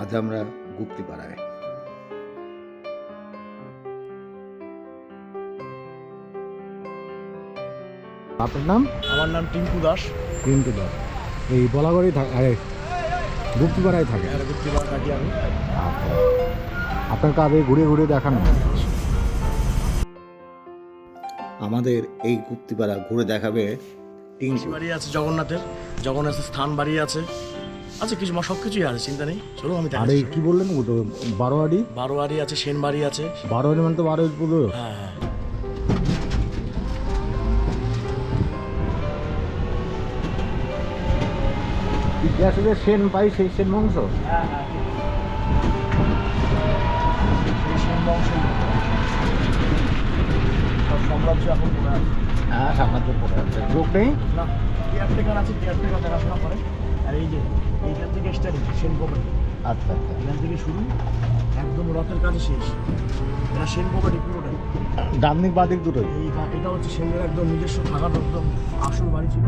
আজ আমরা গুপ্তিপাড়ায়। আপনার নাম? আমার নাম টিঙ্কু দাস। রিন্টু দাস। এই বলাগড়ি থাকে গুপ্তিপাড়ায় থাকে এর গুপ্তিবার থাকি আমি। আচ্ছা। আপনার কাজে ঘুরে ঘুরে দেখানো আমাদের এই গুপ্তিপাড়া ঘুরে দেখাবে টিঙ্কু বাড়ি আছে জগন্নাথের। জগন্নাথের স্থান বাড়ি আছে। আচ্ছা কিছু সব কিছুই আছে চিন্তা নেই। চলো আমি আর কি বললেন ওটা? বারোয়ারি? বারোয়ারি আছে সেন বাড়ি আছে। বারোয়ারি মানে তো বারো পুজো। হ্যাঁ হ্যাঁ। সেন পাই সেই সেন বংশ হ্যাঁ হ্যাঁ সেন বংশ সব সাম্রাজ্য এখন পড়ে আছে হ্যাঁ সামনে পড়ে আছে। যোগ নেই? না কেয়ারটেকার আছে কেয়ারটেকার দেখাশোনা করে। আর এই যে এইখান থেকে স্টার্টিং সেন প্রপার্টি আচ্ছা আচ্ছা। এখান থেকে শুরু একদম রথের কাছে শেষ। এটা সেন প্রপার্টি পুরোটাই। ডান দিক বাদিক দুটোই? এই এটা হচ্ছে সেনের একদম নিজস্ব থাকার একদম আসল বাড়ি ছিল।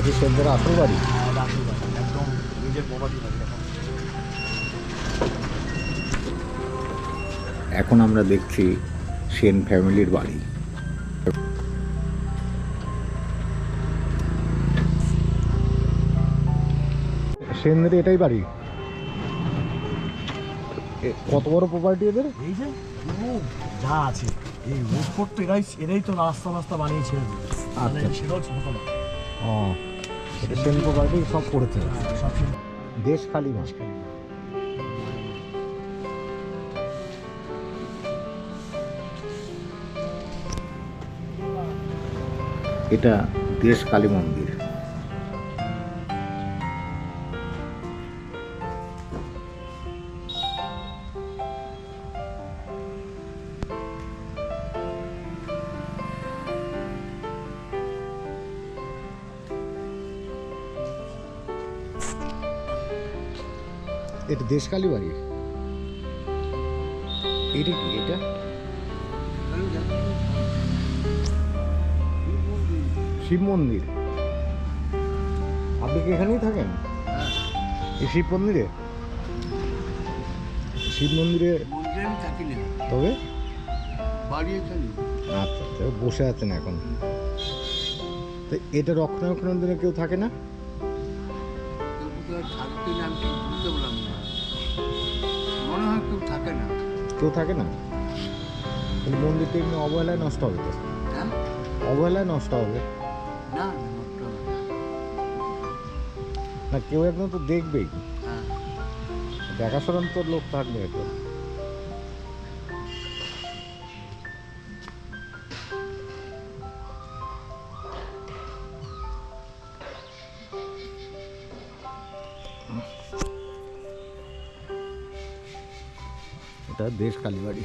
এটি সেনদের আসল বাড়ি? এটা আসল বাড়ি। একদম নিজের প্রপার্টি বাড়ি এখন। আমরা দেখছি সেন ফ্যামিলির বাড়ি। সেনদের এটাই বাড়ি। কত বড় প্রপার্টি এদের? এই যে যা আছে। এই রোডফোর্ট তো এরাই এরাই তো রাস্তা রাস্তা বানিয়ে ছেড়ে দিল মানে আচ্ছা। সেটাও ছোট না। ও এটা সেন প্রপার্টি সব করেছে সব সেন দেশ খালি মাস এটা দেশ কালী মন্দির। এটা দেশ কালী বাড়ি? এটা কি, এটা? শিব মন্দির। আপনি কি এখানেই থাকেন? এই শিব মন্দিরে? শিব মন্দিরে তবে? আচ্ছা বসে আছেন এখন। তো এটা রক্ষণাবেক্ষণের জন্য কেউ থাকে না? থাকে না। কেউ থাকে না? তাহলে মন্দিরটা এমনি অবহেলায় নষ্ট হবে তো? হ্যাঁ? অবহেলায় নষ্ট হবে? না কেউ একদম তো দেখবেই। দেখাশোনা দেখাশোনার তো লোক থাকবে তো এটা দেশ কালীবাড়ি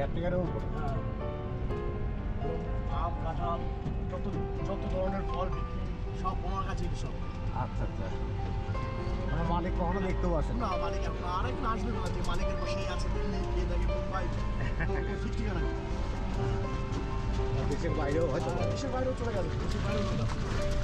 কেয়ারটেকারের উপর। আম কাঁঠাল যত যত ধরনের ফল বিক্রি সব ওনার কাছেই সব আচ্ছা আচ্ছা। মানে মালিক কখনো দেখতেও আসেন না। মালিক এখন আরেকজন আসবে না যে মালিকের পাশেই আছে দিল্লি গিয়ে দেখে মুম্বাই ঠিক ঠিকানা। দেশের বাইরেও হয়তো দেশের বাইরেও চলে গেছে দেশের বাইরেও চলে গেছে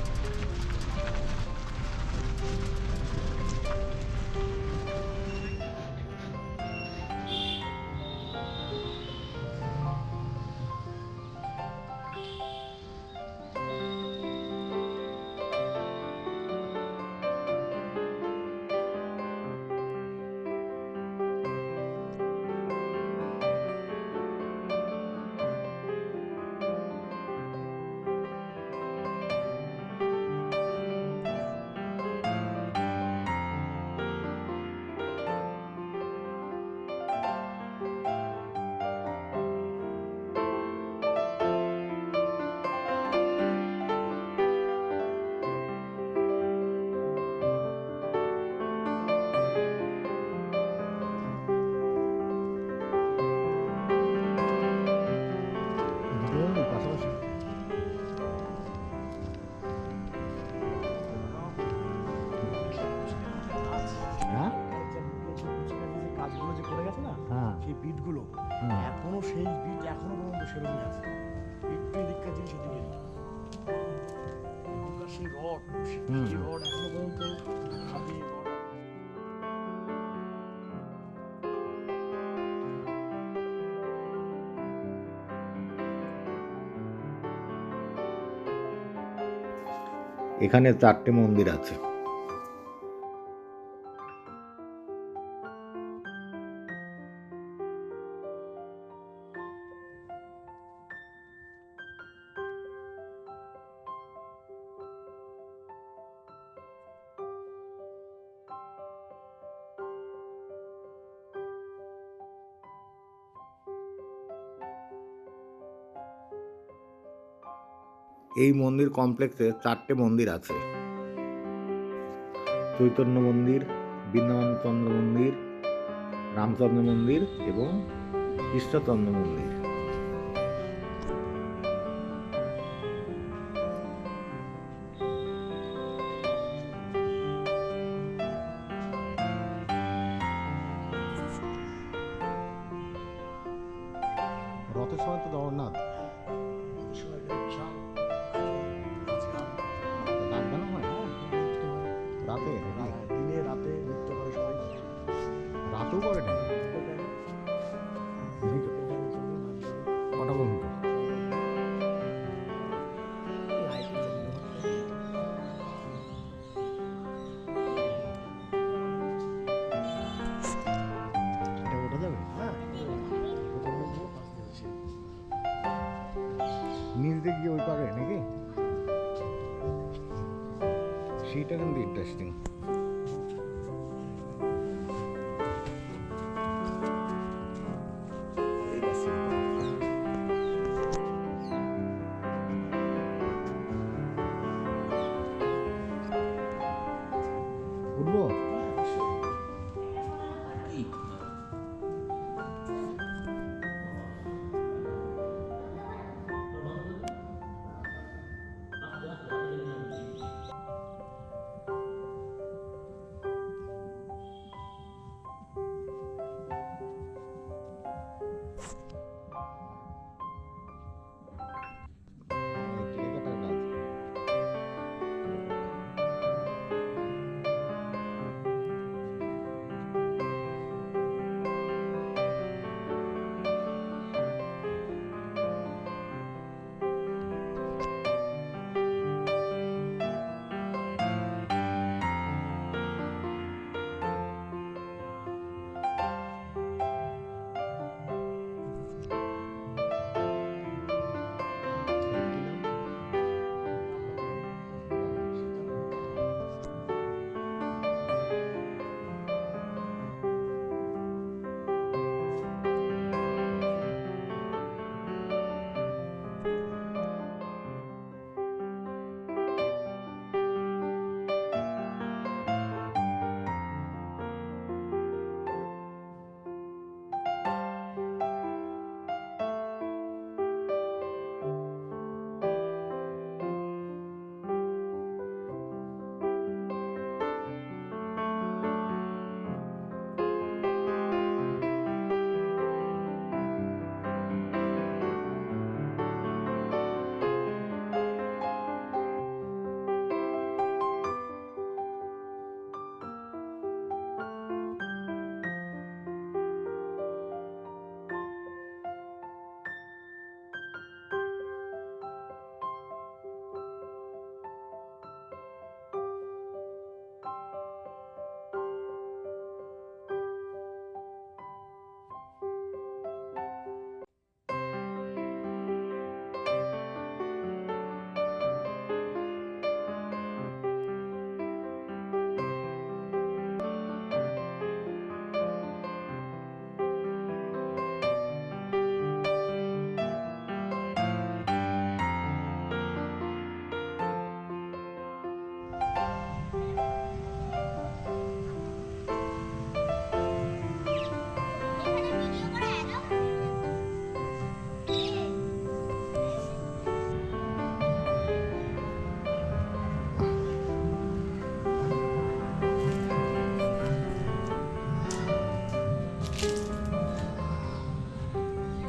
এখানে চারটে মন্দির আছে। এই মন্দির কমপ্লেক্সে চারটে মন্দির আছে। চৈতন্য মন্দির, বৃন্দাবন চন্দ্র মন্দির, রামচন্দ্র মন্দির এবং কৃষ্ণচন্দ্র মন্দির। রথের সময় তো জগন্নাথ written and interesting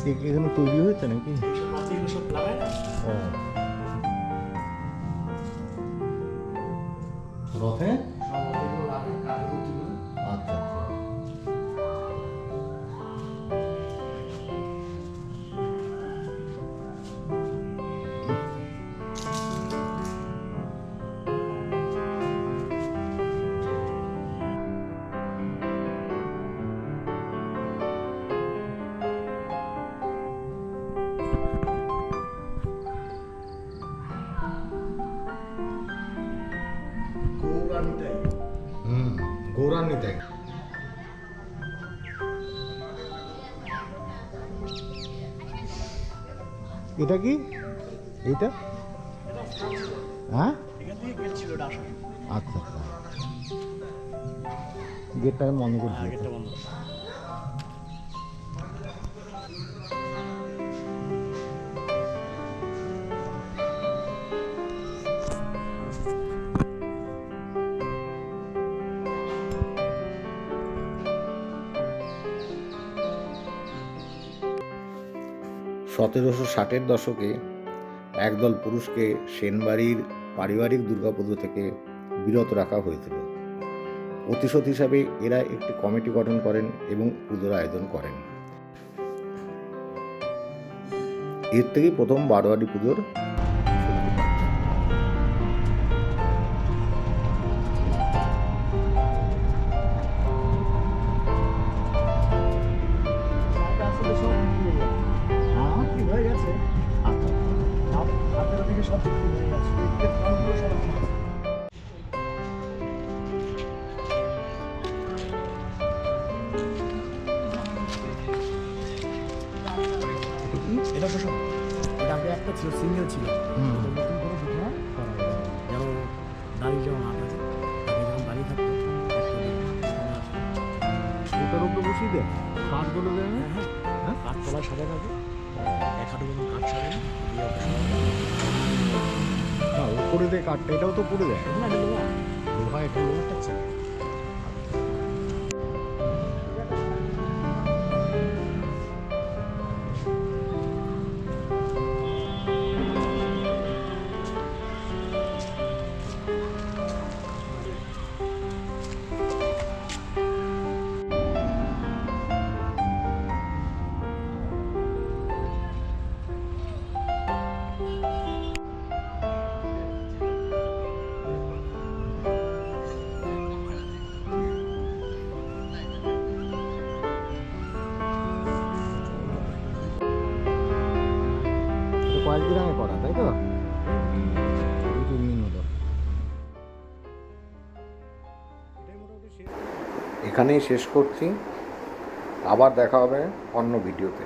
এ- এখানে তৈরি হয়েছে নাকি এইসব মাছ এগুলো সব লাগায় না ও রথে হুম গৌরান্বিতাই এটা কি? এটা হ্যাঁ? আচ্ছা আচ্ছা। গেটটা মনে বন্ধ করে হ্যাঁ দিয়েছে সতেরোশো ষাটের দশকে একদল পুরুষকে সেনবাড়ির পারিবারিক দুর্গাপুজো থেকে বিরত রাখা হয়েছিল। প্রতিশোধ হিসাবে এরা একটি কমিটি গঠন করেন এবং পুজোর আয়োজন করেন। এর থেকেই প্রথম বারোয়ারি পুজোর এটা সব এটা আগে একটা ছিল সিঙ্গেল ছিল। এটা নতুন করে দুটো করা হয়েছে। যেন দাঁড়িয়ে যেমন আট আছে আগে যখন দাঁড়িয়ে থাকতো ওটার উপরে বসিয়ে দেয় কাঠগুলো দেয় না? হ্যাঁ হ্যাঁ। কাঠ তলায় সাজানো আছে এক হাঁটু মতন কাঠ ওকে না উপরে দেয় কাঠটা এটাও তো পড়ে দেয়। না এটা লোহা লোহা এটা লোহাটা আছে গ্রামে করা তাই তো? এখানেই শেষ করছি। আবার দেখা হবে অন্য ভিডিওতে।